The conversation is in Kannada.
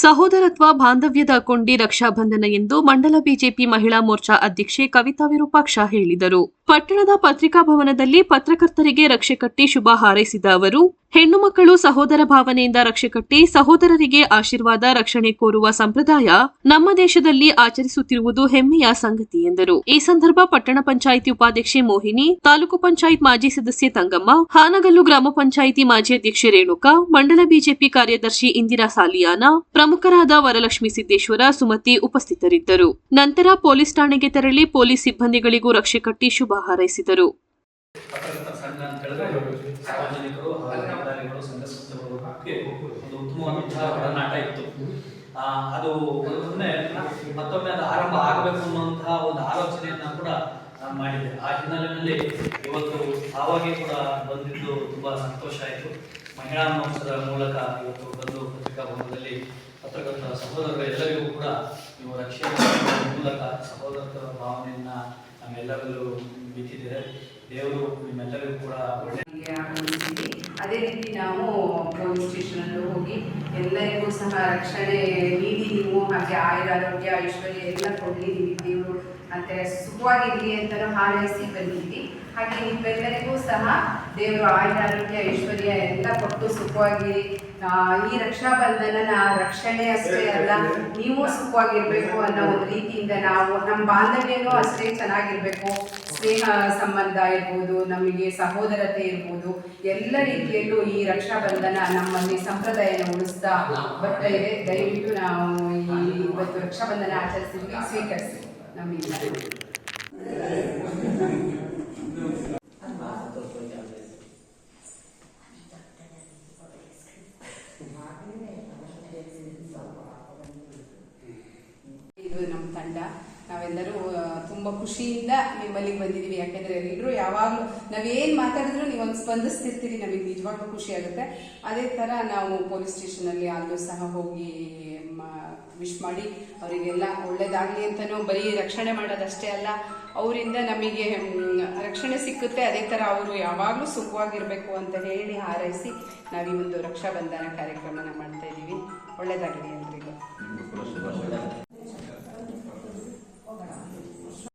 ಸಹೋದರತ್ವ ಬಾಂಧವ್ಯದ ಕೊಂಡಿ ರಕ್ಷಾಬಂಧನ ಎಂದು ಮಂಡಲ ಬಿಜೆಪಿ ಮಹಿಳಾ ಮೋರ್ಚಾ ಅಧ್ಯಕ್ಷೆ ಕವಿತಾ ವಿರೂಪಾಕ್ಷ ಹೇಳಿದರು. ಪಟ್ಟಣದ ಪತ್ರಿಕಾ ಭವನದಲ್ಲಿ ಪತ್ರಕರ್ತರಿಗೆ ರಕ್ಷೆ ಕಟ್ಟಿ ಶುಭ ಹಾರೈಸಿದ ಅವರು, ಹೆಣ್ಣು ಮಕ್ಕಳು ಸಹೋದರ ಭಾವನೆಯಿಂದ ರಕ್ಷೆ ಕಟ್ಟಿ ಸಹೋದರರಿಗೆ ಆಶೀರ್ವಾದ, ರಕ್ಷಣೆ ಕೋರುವ ಸಂಪ್ರದಾಯ ನಮ್ಮ ದೇಶದಲ್ಲಿ ಆಚರಿಸುತ್ತಿರುವುದು ಹೆಮ್ಮೆಯ ಸಂಗತಿ ಎಂದರು. ಈ ಸಂದರ್ಭ ಪಟ್ಟಣ ಪಂಚಾಯಿತಿ ಉಪಾಧ್ಯಕ್ಷೆ ಮೋಹಿನಿ, ತಾಲೂಕು ಪಂಚಾಯತ್ ಮಾಜಿ ಸದಸ್ಯೆ ತಂಗಮ್ಮ, ಹಾನಗಲ್ಲು ಗ್ರಾಮ ಪಂಚಾಯಿತಿ ಮಾಜಿ ಅಧ್ಯಕ್ಷೆ ರೇಣುಕಾ, ಮಂಡಲ ಬಿಜೆಪಿ ಕಾರ್ಯದರ್ಶಿ ಇಂದಿರಾ ಸಾಲಿಯಾನ, ಪ್ರಮುಖರಾದ ವರಲಕ್ಷ್ಮಿ ಸಿದ್ದೇಶ್ವರ, ಸುಮತಿ ಉಪಸ್ಥಿತರಿದ್ದರು. ನಂತರ ಪೊಲೀಸ್ ಠಾಣೆಗೆ ತೆರಳಿ ಪೊಲೀಸ್ ಸಿಬ್ಬಂದಿಗಳಿಗೂ ರಕ್ಷೆ ಕಟ್ಟಿ ಶುಭ ಹಾರೈಸಿದರು. ಸಾರ್ವಜನಿಕರು ಅಧಿಕಾರಿಗಳು ಸಂಘ ಸಂಸ್ಥೆಗಳಿಗೆ ಒಂದು ಉತ್ತಮವಾದಂತಹ ಒಡನಾಟ ಇತ್ತು ಅದು ಒಂದೊಮ್ಮೆ ಮತ್ತೊಮ್ಮೆ ಅದು ಆರಂಭ ಆಗಬೇಕು ಅನ್ನುವಂತಹ ಒಂದು ಆಲೋಚನೆಯನ್ನ ಕೂಡ ನಾನು ಮಾಡಿದ್ದೆ. ಆ ಹಿನ್ನೆಲೆಯಲ್ಲಿ ಇವತ್ತು ಆವಾಗೆ ಕೂಡ ಬಂದಿದ್ದು ತುಂಬಾ ಸಂತೋಷ ಆಯಿತು. ಮಹಿಳಾ ಮಹೋತ್ಸವದ ಮೂಲಕ ಇವತ್ತು ಬಂದು ಪತ್ರಿಕಾ ಭವನದಲ್ಲಿ ಪತ್ರಕರ್ತರ ಸಹೋದರರು ಎಲ್ಲರಿಗೂ ಕೂಡ ನೀವು ರಕ್ಷಣೆ ಮೂಲಕ ಸಹೋದರತ್ವ ಭಾವನೆಯನ್ನ ನಮ್ಮೆಲ್ಲರಲ್ಲೂ ಬಿತ್ತಿದ್ದೀರಿ ದೇವರು ನಿಮ್ಮೆಲ್ಲರಿಗೂ ಕೂಡ ಒಳ್ಳೆ ಆಗಮಿಸಿದ್ವಿ ಅದೇ ರೀತಿ ನಾವು ಪೊಲೀಸ್ ಸ್ಟೇಷನಲ್ಲೂ ಹೋಗಿ ಎಲ್ಲರಿಗೂ ಸಹ ರಕ್ಷಣೆ ನೀಡಿ ನೀವು ಹಾಗೆ ಆಯುರಾರೋಗ್ಯ, ಐಶ್ವರ್ಯ ಎಲ್ಲ ಕೊಡಲಿ ನಿಮಗೆ ದೇವರು ಮತ್ತೆ ಸುಖವಾಗಿರಲಿ ಅಂತಲೂ ಹಾರೈಸಿ ಬಂದಿದ್ವಿ ಹಾಗೆ ನಿಮ್ಮೆಲ್ಲರಿಗೂ ಸಹ ದೇವರು ಆಯುರಾರೋಗ್ಯ ಐಶ್ವರ್ಯ ಎಲ್ಲ ಕೊಟ್ಟು ಸುಖವಾಗಿ ಈ ಈ ರಕ್ಷಾಬಂಧನನ ರಕ್ಷಣೆ ಅಷ್ಟೇ ಅಲ್ಲ, ನೀವು ಸುಖವಾಗಿರ್ಬೇಕು ಅನ್ನೋ ಒಂದು ರೀತಿಯಿಂದ ನಾವು ನಮ್ಮ ಬಾಂಧವ್ಯನೂ ಅಷ್ಟೇ ಚೆನ್ನಾಗಿರ್ಬೇಕು. ಸ್ನೇಹ ಸಂಬಂಧ ಇರ್ಬೋದು, ನಮಗೆ ಸಹೋದರತೆ ಇರ್ಬೋದು, ಎಲ್ಲ ರೀತಿಯಲ್ಲೂ ಈ ರಕ್ಷಾ ಬಂಧನ ನಮ್ಮಲ್ಲಿ ಸಂಪ್ರದಾಯನ ಉಳಿಸ್ತಾ ಬರ್ತಾ ಇದೆ, ದಯವಿಟ್ಟು ನಾವು ಈ ಇವತ್ತು ರಕ್ಷಾಬಂಧನ ಆಚರಿಸಿದ್ವಿ ಸ್ವೀಕರಿಸಿ, ನಮ್ಮಿಂದ. ಇದು ನಮ್ಮ ತಂಡ. ನಾವೆಲ್ಲರೂ ತುಂಬಾ ಖುಷಿಯಿಂದ ನಿಮ್ಮಲ್ಲಿಗೆ ಬಂದಿದ್ದೀವಿ ಯಾಕೆಂದ್ರೆ ಎಲ್ಲರೂ ಯಾವಾಗಲೂ, ನಾವೇನ್ ಮಾತಾಡಿದ್ರು ನೀವು ಒಂದು ಸ್ಪಂದಿಸ್ತಿರ್ತೀರಿ, ನಮಗೆ ನಿಜವಾಗ್ಲೂ ಖುಷಿ ಆಗುತ್ತೆ. ಅದೇ ತರ ನಾವು ಪೊಲೀಸ್ ಸ್ಟೇಷನ್ ಅಲ್ಲಿ ಅಲ್ಲೂ ಸಹ ಹೋಗಿ ವಿಶ್ ಮಾಡಿ, ಅವರಿಗೆಲ್ಲ ಒಳ್ಳೇದಾಗಲಿ ಅಂತನೂ ಬರೀ ರಕ್ಷಣೆ ಮಾಡೋದಷ್ಟೇ ಅಲ್ಲ, ಅವರಿಂದ ನಮಗೆ ರಕ್ಷಣೆ ಸಿಕ್ಕುತ್ತೆ. ಅದೇ ತರ ಅವರು ಯಾವಾಗಲೂ ಸುಖವಾಗಿರ್ಬೇಕು ಅಂತ ಹೇಳಿ ಹಾರೈಸಿ ನಾವು ಒಂದು ರಕ್ಷಾ ಬಂಧನ ಕಾರ್ಯಕ್ರಮನ ಮಾಡ್ತಾ ಇದ್ದೀವಿ. ಒಳ್ಳೇದಾಗಲಿ ಎಲ್ರಿಗೂ.